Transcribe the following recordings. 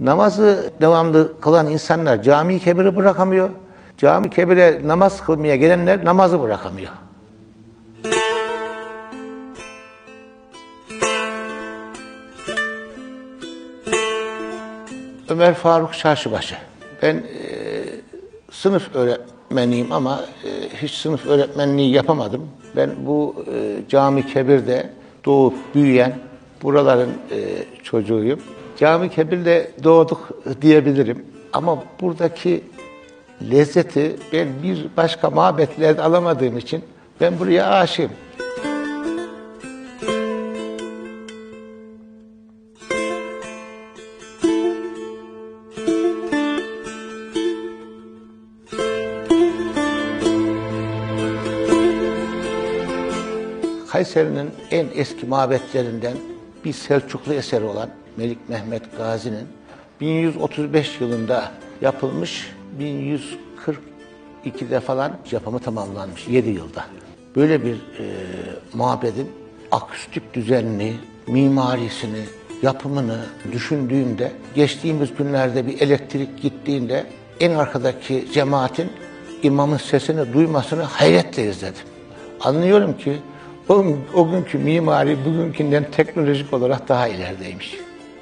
Namazı devamlı kılan insanlar cami kebiri bırakamıyor. Cami kebire namaz kılmaya gelenler namazı bırakamıyor. Ömer Faruk Çarşıbaşı. Ben e, sınıf öğretmeniyim ama e, hiç sınıf öğretmenliği yapamadım. Ben bu e, cami kebirde doğup büyüyen buraların e, çocuğuyum. Cami kebirde doğduk diyebilirim. Ama buradaki lezzeti ben bir başka mabetlerde alamadığım için ben buraya aşığım. Kayseri'nin en eski mabetlerinden bir Selçuklu eseri olan Melik Mehmet Gazi'nin 1135 yılında yapılmış, 1142'de falan yapımı tamamlanmış, 7 yılda. Böyle bir e, mabedin akustik düzenini, mimarisini, yapımını düşündüğümde, geçtiğimiz günlerde bir elektrik gittiğinde en arkadaki cemaatin imamın sesini duymasını hayretle izledim. Anlıyorum ki o, o günkü mimari bugünkünden teknolojik olarak daha ilerideymiş.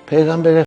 Peygamber